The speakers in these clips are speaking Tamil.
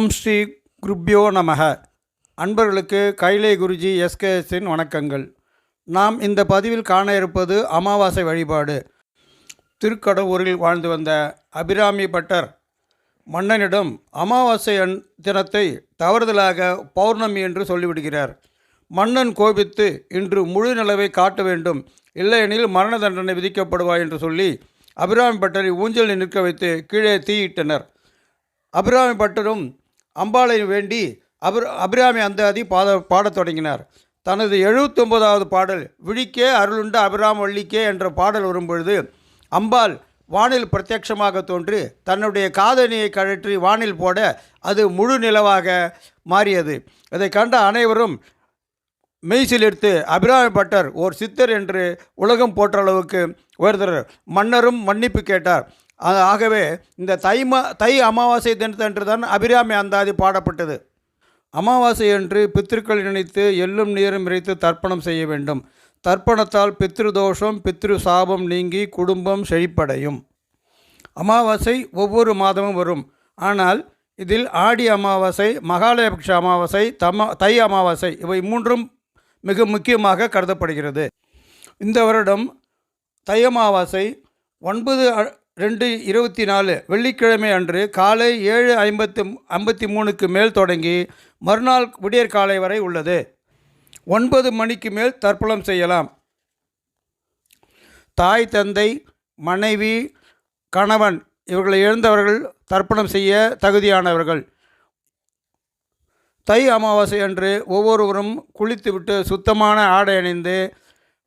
ஓம் ஸ்ரீ குருப்யோ நமக. அன்பர்களுக்கு கைலை குருஜி எஸ்கேஎஸின் வணக்கங்கள். நாம் இந்த பதிவில் காண இருப்பது அமாவாசை வழிபாடு. திருக்கடவுரில் வாழ்ந்து வந்த அபிராமி பட்டர் மன்னனிடம் அமாவாசை அன் தினத்தை தவறுதலாக பௌர்ணமி என்று சொல்லிவிடுகிறார். மன்னன் கோபித்து இன்று முழு நிலவை காட்ட வேண்டும். இல்லையெனில் மரண தண்டனை விதிக்கப்படுவாய் என்று சொல்லி அபிராமி பட்டரை ஊஞ்சலில் நிற்க வைத்து கீழே தீயிட்டனர். அபிராமி பட்டரும் அம்பாளை வேண்டி அபிர அபிராமி அந்தாதி பாட பாடத் தொடங்கினார். தனது எழுபத்தொன்பதாவது பாடல் விழிக்கே அருளுண்ட அபிராம வள்ளிக்கே என்ற பாடல் வரும்பொழுது அம்பாள் வானில் பிரத்யட்சமாக தோன்றி தன்னுடைய காதணியை கழற்றி வானில் போட அது முழு நிலவாக மாறியது. இதை கண்ட அனைவரும் மெய்சிலிர்த்து அபிராமி பட்டர் ஓர் சித்தர் என்று உலகம் போற்ற அளவுக்கு உயர்ந்தனர் மன்னரும் மன்னிப்பு கேட்டார். ஆகவே இந்த தை ம தை அமாவாசை தினத்தன்று தான் அபிராமி அந்தாதி பாடப்பட்டது. அமாவாசை அன்று பித்திருக்கள் நினைத்து எள்ளும் நீரும் இறைத்து தர்ப்பணம் செய்ய வேண்டும். தர்ப்பணத்தால் பித்ரு தோஷம் பித்ரு சாபம் நீங்கி குடும்பம் செழிப்படையும். அமாவாசை ஒவ்வொரு மாதமும் வரும். ஆனால் இதில் ஆடி அமாவாசை மகாலயபக்ஷ அமாவாசை தம தை அமாவாசை இவை மூன்றும் மிக முக்கியமாக கருதப்படுகிறது. இந்த வருடம் தை அமாவாசை ஒன்பது அ- ரெண்டு இருபத்தி நாலு வெள்ளிக்கிழமை அன்று காலை ஏழு ஐம்பத்து ஐம்பத்தி மூணுக்கு மேல் தொடங்கி மறுநாள் விடியற் காலை வரை உள்ளது. ஒன்பது மணிக்கு மேல் தர்ப்பணம் செய்யலாம். தாய் தந்தை மனைவி கணவன் இவர்களை இழந்தவர்கள் தர்ப்பணம் செய்ய தகுதியானவர்கள். தை அமாவாசை அன்று ஒவ்வொருவரும் குளித்துவிட்டு சுத்தமான ஆடை அணிந்து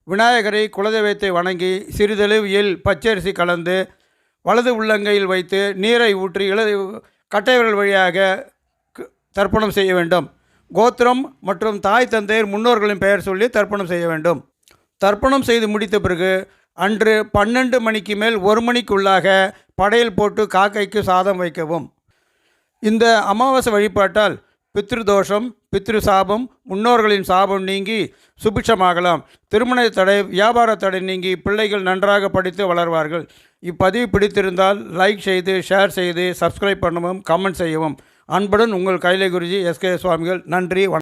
விநாயகரை குலதெய்வத்தை வணங்கி சிறிதளவு எல் பச்சரிசி கலந்து வலது உள்ளங்கையில் வைத்து நீரை ஊற்றி இளது கட்டைவர்கள் வழியாக தர்ப்பணம் செய்ய வேண்டும். கோத்திரம் மற்றும் தாய் தந்தையர் முன்னோர்களின் பெயர் சொல்லி தர்ப்பணம் செய்ய வேண்டும். தர்ப்பணம் செய்து முடித்த பிறகு அன்று பன்னெண்டு மணிக்கு மேல் ஒரு மணிக்குள்ளாக படையல் போட்டு காக்கைக்கு சாதம் வைக்கவும். இந்த அமாவாசை வழிபாட்டால் பித்ரு தோஷம் பித்ரு சாபம் முன்னோர்களின் சாபம் நீங்கி சுபிட்சமாகலாம். திருமண தடை வியாபார தடை நீங்கி பிள்ளைகள் நன்றாக படித்து வளர்வார்கள். இப்பதிவு பிடித்திருந்தால் லைக் செய்து ஷேர் செய்து சப்ஸ்கிரைப் பண்ணவும் கமெண்ட் செய்யவும். அன்புடன் உங்கள் கைலை குருஜி எஸ்கே சுவாமிகள் நன்றி வணக்கம்.